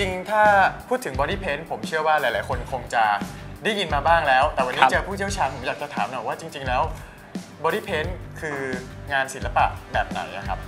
ริงๆ ถ้าพูดถึงบอดี้เพนผมเชื่อว่าหลาย ๆ คนคงจะได้ยินมาบ้างแล้ว แต่วันนี้ครับเจอผู้เชี่ยวชาญผมอยากจะถามหน่อยว่าจริง ๆ แล้วบอดี้เพนคืองานศิลปะแบบไหนอะครับ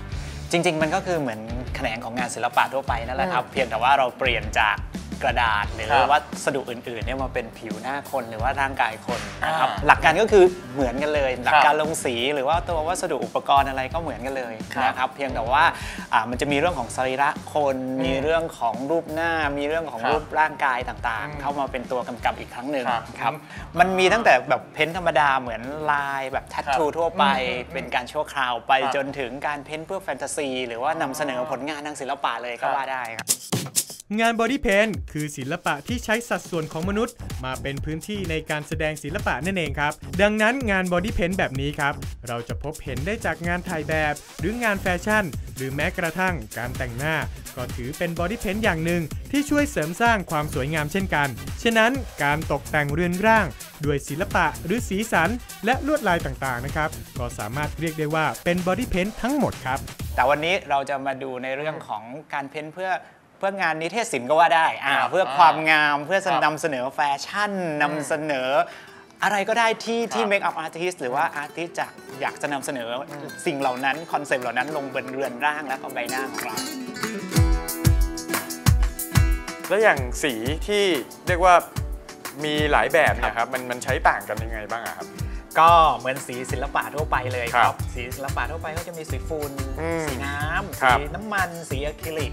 จริง ๆ มันก็คือเหมือนแขนงของงานศิลปะทั่วไปนั่นแหละครับ เพียงแต่ว่าเราเปลี่ยนจาก กระดาษหรือครับวัสดุอื่นๆเนี่ยมาเป็นผิวหน้าคนหรือว่าร่างกายคนนะครับอ่าหลักการก็คือเหมือนกันเลย หลัคกรับการลงสีหรือว่าตัววัสดุอุปกรณ์อะไรก็เหมือนกันเลยครับนะครับเพียงแต่ว่าอ่ามันจะมีเรื่องของสรีระคนอืมมีเรื่องของรูปหน้า มีเรื่องของครับรูปร่างกายต่างอืมๆเข้ามาเป็นตัวกำกับอีกครั้งหนึ่งครับครับมันมีตั้งแต่แบบเพ้นท์ธรรมดาเหมือนลายแบบแทททูครับทั่วไปอืมอืมเป็นการชั่วคราวไปครับ จนถึงการเพ้นท์เพื่อแฟนตาซี หรือว่านำเสนอผลงานทางศิลปะเลยก็ครับว่าได้ครับ งานบอดี้เพนคือศิลปะที่ใช้สัดส่วนของมนุษย์ มาเป็นพื้นที่ในการแสดงศิลปะนั่นเองครับ ดังนั้นงานบอดี้เพนแบบนี้ครับ เราจะพบเห็นได้จากงานถ่ายแบบ หรืองานแฟชั่น หรือแม้กระทั่งการแต่งหน้า ก็ถือเป็นบอดี้เพนอย่างหนึ่งที่ช่วยเสริมสร้างความสวยงามเช่นกัน ฉะนั้นการตกแต่งเรือนร่าง ด้วยศิลปะหรือสีสัน และลวดลายต่างๆนะครับ ก็สามารถเรียกได้ว่าเป็นบอดี้เพนทั้งหมดครับ แต่วันนี้เราจะมาดูในเรื่องของการเพ้นท์เพื่อ เพื่องานนิเทศศิลป์ก็ว่าได้อ่าครับเพื่อความงามเพื่อครับนำเสนอแฟชั่นนำเสนออะไรก็ได้ที่ที่ครับเมคอัพอาร์ติสหรือว่าอาร์ติสจะอยากจะนำเสนออสิ่งเหล่านั้น คอนเซปต์เหล่านั้นลงบนเรือนร่างและก็ใบหน้าของเรา แล้วอย่างสีที่เรียกว่ามีหลายแบบเนี่ยครับมันมันใช้ต่างกันยังไงบ้างอะครับ ก็เหมือนสีศิลปะทั่วไปเลยคครัรับบสีศิลปะทั่วไปก็จะมีสีฝุ่นอืมสีน้ำครับสีน้ำมันสีอะคริลิก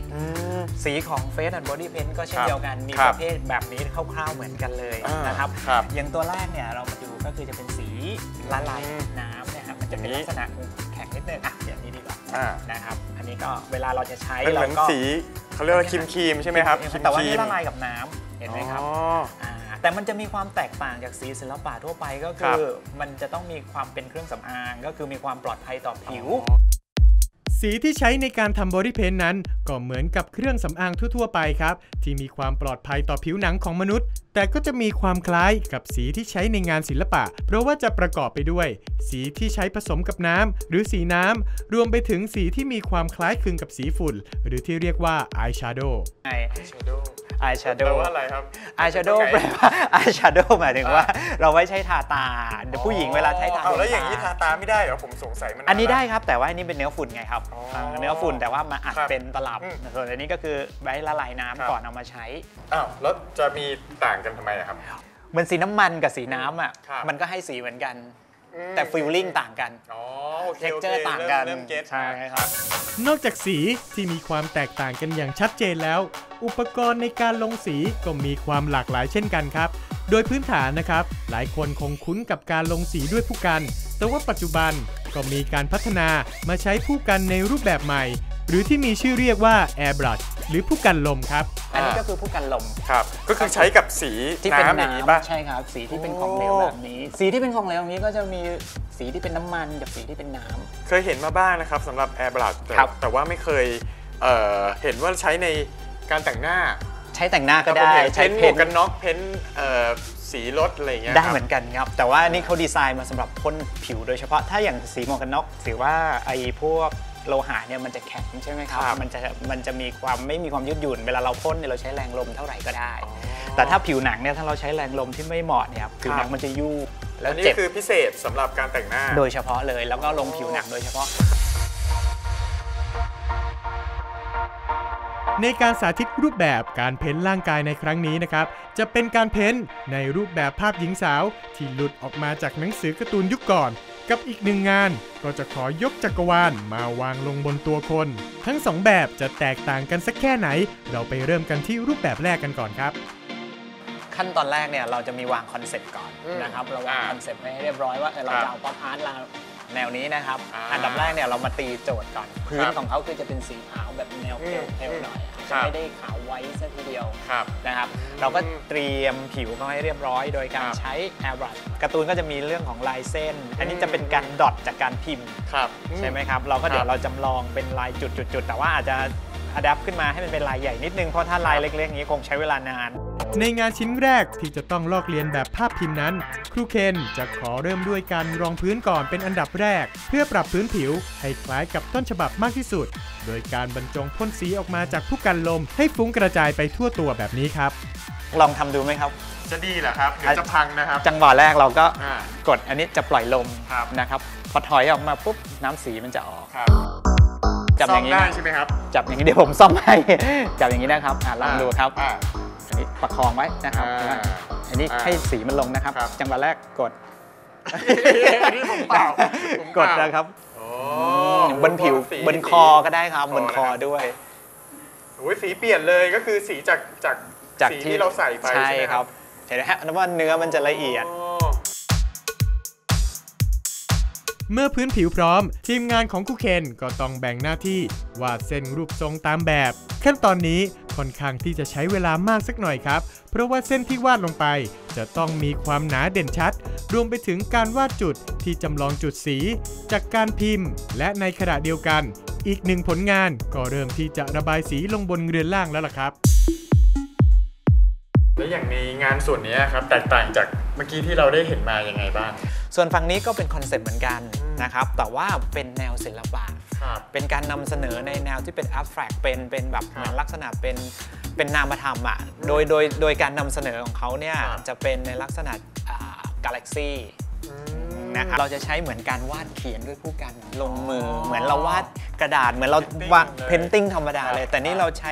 สีของ Face and Body Paint ก็เช่นครับเดียวกันมีครัปบระเภทแบบนี้คร่าวๆเหมือนกันเลยอ่านนะครับครับ อย่างตัวแรกเนี่ยเรามาดูก็คือจะเป็นสีละลายอืมน้ำเนะครับมันจะเป็นอย่างนี้ลักษณะแข็งนิดนึงอะอย่างนี้ดีกว่าอ่านะครับอันนี้ก็เวลาเราจะใช้เป็นเหเรามือนก็สีเขาเรียกว่าครีมครีมๆใช่ไหมครับครีมแต่ว่าครีนี่มละลายกับน้ำเห็นไหมครับอ๋ออ่า แต่มันจะมีความแตกต่างจากสีศิลปะทั่วไปก็ครัคืบอมันจะต้องมีความเป็นเครื่องสำอาง ก็คือมีความปลอดภัยต่อผิว สีที่ใช้ในการทำบอดี้เพนนั้น ก็เหมือนกับเครื่องสำอางทั่วๆไปครับ ที่มีความปลอดภัยต่อผิวหนังของมนุษย์ แต่ก็จะมีความคล้ายกับสีที่ใช้ในงานศิลปะ เพราะว่าจะประกอบไปด้วย สีที่ใช้ผสมกับน้ำหรือสีน้ำรวมไปถึงสีที่มีความคล้ายคลึงกับสีฝุ่น หรือที่เรียกว่าอายแชโดว์ไอ shadow ไอแชโดแปลว์ว่าอะไรครับอายแชโดว์แปลว่าอายแชโดว์หมายถึงว่าเราไว้ใช้ทาตาเดี๋ยวผู้หญิงเวลาใช้ทาอ้แล้วอย่างนี้นี้ทาตาไม่ได้เหรอผมสงสัยมันอันนี้ได้ครับแต่ว่าอันนี้เป็นเนื้อฝุ่นไงครับอ๋ออ่าเนื้อฝุ่นแต่ว่ามาอัดครับเป็นตลับอืมส่วนอันนี้ก็คือไว้ละลายน้ำครับก่อนเอามาใช้อ้าวแล้วจะมีต่างกันทำไมอะครับ เหมือนสีน้ำมันกับสีน้ำอะ ครับ มันก็ให้สีเหมือนกัน อืมแต่ฟิลลิ่งต่างกัน อ๋อโอเคเท็กโอเจเคอร์ต่างกันเริ่มเก็ต ใช่ครับ นอกจากสีที่มีความแตกต่างกันอย่างชัดเจนแล้ว อุปกรณ์ในการลงสีก็มีความหลากหลายเช่นกันครับ โดยพื้นฐานนะครับ หลายคนคงคุ้นกับการลงสีด้วยผู้กัน แต่ว่าปัจจุบันก็มีการพัฒนามาใช้ผู้กันในรูปแบบใหม่ หรือที่มีชื่อเรียกว่า airbrush หรือผู้กันลมครับ อันนี้ก็คือผู้กันลม ครับ ก็คือใช้กับสีที่เป็นน้ำอย่างนี้ป่ะน้ำใช่ครับ สีที่เป็นของโอ้เหลวแบบนี้ สีที่เป็นของเหลวแบบนี้ก็จะมีสีที่เป็นน้ำมันกับสีที่เป็นน้ำเคยเห็นมาบ้างนะครับสำหรับ Air b r u s h แต่ครับแต่ว่าไม่เคยเอ่อเห็นว่าใช้ในการแต่งหน้า ใช้แต่งหน้าก็ผมได้เห็นใช้เพ้นท์หมเพ้วนกกันน็อกเพ้นท์เอ่อสีรถอะไรอย่างเงี้ยได้ครับเหมือนกันครับ แต่ว่านี่เขาดีไซน์มาสำหรับพ่นผิวโดยเฉพาะถ้าอย่างสีหมวกกันน็อกถือว่าไอ้พวก โลหะเนี่ยมันจะแข็งใช่ไหมครับครับ มันจะมันจะมีความไม่มีความยืดหยุ่น เวลาเราพ่นเนี่ยเราใช้แรงลมเท่าไหร่ก็ได้อ๋อแต่ถ้าผิวหนังเนี่ยถ้าเราใช้แรงลมที่ไม่เหมาะเนี่ยผิวหนังมันจะยุ่แล้วอันนี้เจ็บคือพิเศษสำหรับการแต่งหน้า โดยเฉพาะเลยแล้วก็ลงผิวหนังโดยเฉพาะ ในการสาธิตรูปแบบการเพ้นร่างกายในครั้งนี้นะครับ จะเป็นการเพ้นในรูปแบบภาพหญิงสาว ที่หลุดออกมาจากหนังสือการ์ตูนยุคก่อน กับอีกหนึ่งงานก็จะขอยกจักรวาลมาวางลงบนตัวคน ทั้งสองแบบจะแตกต่างกันสักแค่ไหน เราไปเริ่มกันที่รูปแบบแรกกันก่อนครับ ขั้นตอนแรกเนี่ยเราจะมีวางคอนเซ็ปต์ก่อนอืมนะครับเราวางอ่าคอนเซ็ปต์ไว้ให้เรียบร้อยว่าเออเราครับจะเอาป๊อปอาร์ตแนวนี้นะครับอ่าอันดับแรกเนี่ยเรามาตีโจทย์ก่อน พื้คนรับของเขาคือจะเป็นสีขาวแบบแนวเพลอืมๆหน่อยครั จะบไม่ได้ขาวไว้ซะทีเดียวครับนะครับ เราก็เตรียมผิวเขาให้เรียบร้อย โดยการครับใช้ airbrush การ์ตูนก็จะมีเรื่องของลายเส้น อันนี้อืมจะเป็นการดอทจากการพิมพ์ครับใช่ไหมครับ เราก็เดี๋ยครัวบเราจำลองเป็นลายจุดๆๆแต่ว่าอาจจะ อัดแอปขึ้นมาให้มันเป็นลายใหญ่นิดนึง เพราะถ้าลายเล็กๆอย่างนี้คงใช้เวลานาน ในงานชิ้นแรกที่จะต้องลอกเลียนแบบภาพพิมพ์นั้น ครูเคนจะขอเริ่มด้วยการรองพื้นก่อนเป็นอันดับแรก เพื่อปรับพื้นผิวให้คล้ายกับต้นฉบับมากที่สุด โดยการบรรจงพ่นสีออกมาจากผู้กันลม ให้ฟุ้งกระจายไปทั่วตัวแบบนี้ครับ ลองทำดูไหมครับ จะดีเหรอครับ เดี๋ยวจะพังนะครับ จังหวะแรกเราก็อ่ากดอันนี้จะปล่อยลมครับ นะครับ พอถอยออกมาปุ๊บน้ำสีมันจะออก ครับ จับอย่างนี้ซ่มได้นะใช่ไหมครับ จับอย่างนี้เดี๋ยวผมซ่อมให้ จับอย่างนี้นะครับอะลองดูครับอ่าอันนี้ประคองไว้นะครับอ่าอันนี้อ่าให้สีมันลงนะครับครับ จังหวะแรกกดอันนี้ผมเปล่าผมกเปดล่านะครับโอ้บนผิวสีบนคอก็ได้ครับคอบนคอด้วยโอ้ยสีเปลี่ยนเลยก็คือสีจากจากจากสีที่เราใส่ไปใช่ใช่ไหมคครัรับบเห็นไหมฮะนึกว่าเนื้อมันจะละเอียด เมื่อพื้นผิวพร้อม ทีมงานของครูเคนก็ต้องแบ่งหน้าที่วาดเส้นรูปทรงตามแบบ ขั้นตอนนี้ค่อนข้างที่จะใช้เวลามากสักหน่อยครับ เพราะว่าเส้นที่วาดลงไป จะต้องมีความหนาเด่นชัด รวมไปถึงการวาดจุดที่จำลองจุดสี จากการพิมพ์ และในขณะเดียวกัน อีกหนึ่งผลงานก็เริ่มที่จะระบายสีลงบนเรือนล่างแล้วล่ะครับ แล้วอย่างในงานส่วนนี้ครับแตกต่างจากเมื่อกี้ที่เราได้เห็นมาอยังไงบ้าง ส่วนฝั่งนี้ก็เป็นคอนเซ็ปต์เหมือนกันนะครับ แต่ว่าเป็นแนวศิลปะครับเป็นการนำเสนอในแนวที่เป็น abstract เป็นเป็นแบบครับเหมือนลักษณะเป็นเป็นนามธรรมอะ โดยโดยโดยการนำเสนอของเขาเนี่ยครับจะเป็นในลักษณะกาแล็กซี่นะครับเราจะใช้เหมือนการวาดเขียนด้วยผู้กันลงมือ เหมือนเราวาดกระดาษ เหมือนเรา Painting วาดเลยเพนติ้งธรรมดาเลยครับแต่นี่ครับเราใช้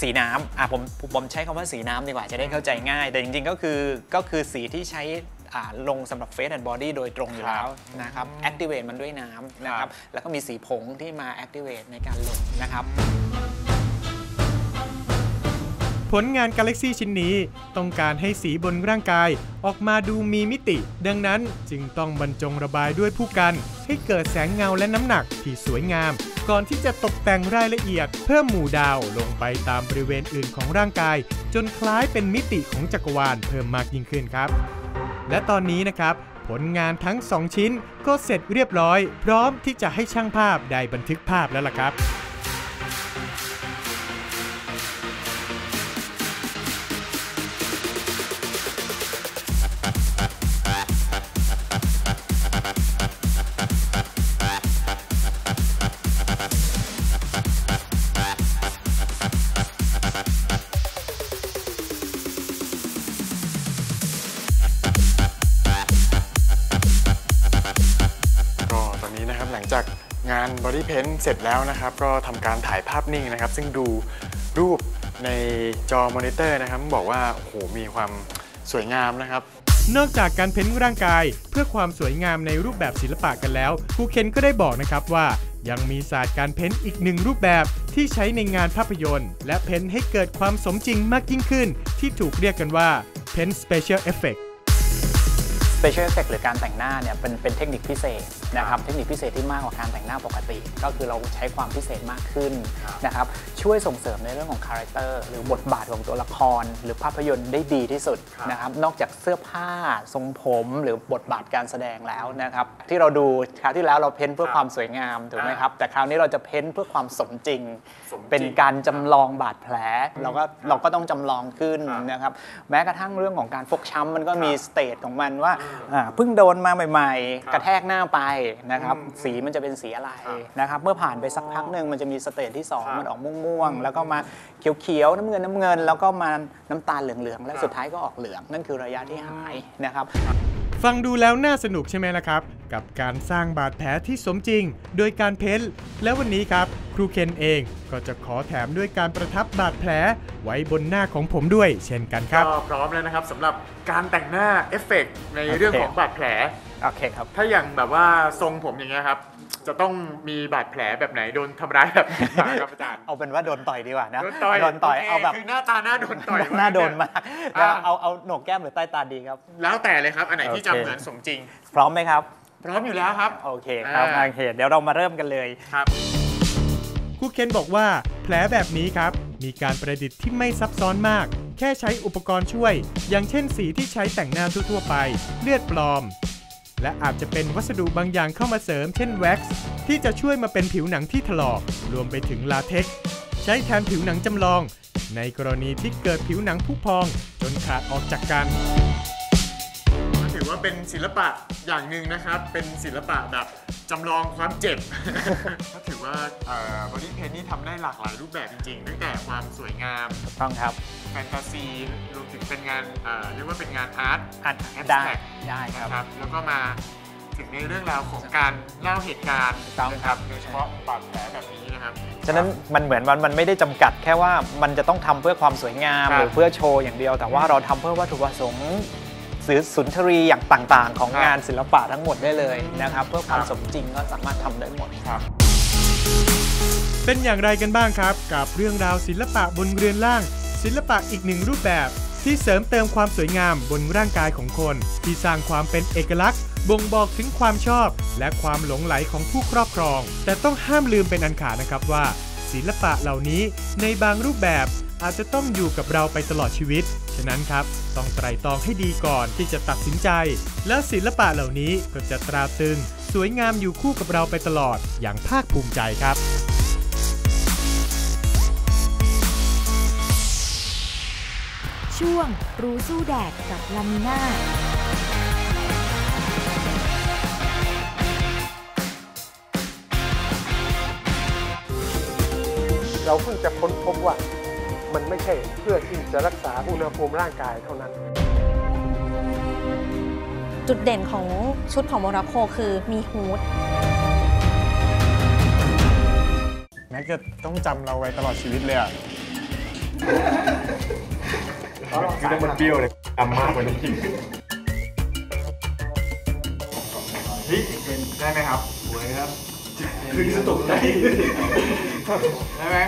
สีน้ำอะผมผมใช้คำว่าสีน้ำดีกว่าจะได้เข้าใจง่าย แต่จริงๆก็คือก็คือสีที่ใช้อ่า ลงสำหรับ Face and Body โดยตรงอยู่แล้วนะครับ activate มันด้วยน้ำนะคครัรับบแล้วก็มีสีผงที่มา activate ในการลงนะครับ ผลงาน Galaxy ชิ้นนี้ต้องการให้สีบนร่างกายออกมาดูมีมิติ ดังนั้นจึงต้องบรรจงระบายด้วยผู้กัน ให้เกิดแสงเงาและน้ำหนักที่สวยงาม ก่อนที่จะตกแต่งรายละเอียด เพิ่มหมู่ดาวลงไปตามบริเวณอื่นของร่างกาย จนคล้ายเป็นมิติของจักรวาลเพิ่มมากยิ่งขึ้นครับ และตอนนี้นะครับ ผลงานทั้ง 2 ชิ้นก็เสร็จเรียบร้อย พร้อมที่จะให้ช่างภาพได้บันทึกภาพแล้วล่ะครับ งาน Body Paint เสร็จแล้วนะครับ ก็ทำการถ่ายภาพนิ่งนะครับ ซึ่งดูรูปในจอมอนิเตอร์นะครับบอกว่าโอ้โหมีความสวยงามนะครับนอกจากการเพ้นร่างกาย เพื่อความสวยงามในรูปแบบศิลปะกันแล้วครูเคนก็ได้บอกนะครับว่า ยังมีศาสตร์การเพ้นอีกหนึ่งรูปแบบที่ใช้ในงานภาพยนตร์ และเพ้นให้เกิดความสมจริงมากยิ่งขึ้น ที่ถูกเรียกกันว่าเพ้น Special Effect Special Effect หรือการแต่งหน้าเนี่ยเป็นเป็นเทคนิคพิเศษนะครับเทคนิคพิเศษที่มากกว่าการแต่งหน้าปกติ ก็คือเราใช้ความพิเศษมากขึ้นนะครับช่วยส่งเสริมในเรื่องของคาแรคเตอร์หรือบทบาทของตัวละคร หรือภาพยนตร์ได้ดีที่สุดนะครับนอกจากเสื้อผ้าทรงผมหรือบทบาทการแสดงแล้วนะครับที่เราดูคราวที่แล้วเราเพ้นเพื่อความสวยงามถูกไหมครับแต่คราวนี้เราจะเพ้นเพื่อความสมจริงสมจริงเป็นการจำลองบาดแผลเราก็เราก็ต้องจำลองขึ้นนะครับแม้กระทั่งเรื่องของการฟกช้ำมันก็มีสเตจของมันว่าอ่าเพิ่งโดนมาใหม่ ๆ กระแทกหน้าไปนะครับ สีมันจะเป็นสีอะไรนะครับ เมื่อผ่านไปสักพักหนึ่งมันจะมีสเตจที่ 2 มันออกม่วงๆ แล้วก็มาเขียวๆ น้ำเงินน้ำเงิน แล้วก็มาน้ำตาลเหลืองๆ และสุดท้ายก็ออกเหลือง นั่นคือระยะที่หายนะครับ ฟังดูแล้วน่าสนุกใช่ไหมล่ะครับ กับการสร้างบาดแผลที่สมจริง โดยการเพ้นท์และวันนี้ครับ ครูเคนเองก็จะขอแถมด้วยการประทับบาดแผลไว้บนหน้าของผมด้วย เช่นกันครับ ก็พร้อมแล้วนะครับสำหรับการแต่งหน้าเอฟเฟกต์ในเรื่องของบาดแผลโอเคครับ ถ้าอย่างแบบว่าทรงผมอย่างเงี้ยครับ จะต้องมีบาดแผลแบบไหนโดนทำร้ายแบบไหนบ้างครับอาจารย์ เอาเป็นว่าโดนต่อยดีกว่านะ โดนต่อยโดนต่อยโคเอาแบบคือหน้าตาหน้าโดนต่อยหน้าโดนมากแล้วอ่าเอาเอาโหนกแก้มหรือใต้ตาดีครับ แล้วแต่เลยครับ อันไหนที่จะโอเคเหมือนสมจริง พร้อมไหมครับ พร้อมอยู่แล้วครับ โอเคครับอ่าโอเคเดี๋ยวเรามาเริ่มกันเลยครับครูเคนบอกว่าแผลแบบนี้ครับ มีการประดิษฐ์ที่ไม่ซับซ้อนมาก แค่ใช้อุปกรณ์ช่วย อย่างเช่นสีที่ใช้แต่งหน้าทั่วๆไป เลือดปลอม และอาจจะเป็นวัสดุบางอย่างเข้ามาเสริมเช่นแว็กซ์ที่จะช่วยมาเป็นผิวหนังที่ถลอก รวมไปถึงลาเท็กซ์ใช้ช้แทนผิวหนังจำลอง ในกรณีที่เกิดผิวหนังผุพอง จนขาดออกจากกันก็ถือว่าเป็นศิลปะอย่างหนึ่งนะครับ เป็นศิลปะแบบจำลองความเจ็บ ก็ถือว่าบอดี้เพนนี่ทำได้หลากหลายรูปแบบจริงๆตั้งแต่ความสวยงามถูกต้องครับ แฟนตาซีรวมถึงเป็นงานเอ่อเรียกว่าเป็นงานอาร์ตอัด Abstract ได้ได้ครับนะครับ แล้วก็มาถึงในเรื่องราวของการเล่าเหตุการณ์ถูกต้องนะครับโดยเฉพาะบาดแผลแบบนี้นะครับฉะนั้นมันเหมือนมันมันไม่ได้จำกัดแค่ว่ามันจะต้องทำเพื่อความสวยงามครับหรือเพื่อโชว์อย่างเดียว แต่ว่าเราทำเพื่อวัตถุประสงค์สื่อสุนทรีอย่างต่างๆ ของครับงานศิลปะทั้งหมดได้เลยนะครับ เพื่อความครับสมจริงก็สามารถทำได้หมดครับเป็นอย่างไรกันบ้างครับ กับเรื่องราวศิลปะบนเรือนร่าง ศิลปะอีกหนึ่งรูปแบบ ที่เสริมเติมความสวยงามบนร่างกายของคน ที่สร้างความเป็นเอกลักษณ์ บ่งบอกถึงความชอบ และความหลงไหลของผู้ครอบครอง แต่ต้องห้ามลืมเป็นอันขาดนะครับว่า ศิลปะเหล่านี้ในบางรูปแบบอาจจะต้องอยู่กับเราไปตลอดชีวิต ฉะนั้นครับ ต้องไตร่ตรองให้ดีก่อนที่จะตัดสินใจ และศิลปะเหล่านี้ก็จะตราตรึง สวยงามอยู่คู่กับเราไปตลอดอย่างภาคภูมิใจครับ ช่วง รู้สู้แดดกับลามิน่าเราเพิ่งจะค้นพบว่ามันไม่ใช่เพื่อที่จะรักษาอุณหภูมิร่างกายเท่านั้น จุดเด่นของชุดของโมร็อกโกคือมีฮูดแม็กจะต้องจำเราไว้ตลอดชีวิตเลยอะ คือต้องมันเปรี้ยวเลยจำมากกว่านี้เฮ้ยได้ไหมครับสวยครับคือจะตกใจได้ไหม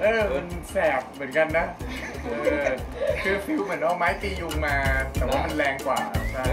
เออ มันแสบเหมือนกันนะเออคือฟิลเหมือนเอาไม้ตียุงมา แต่ว่ามันแรงกว่า ใช่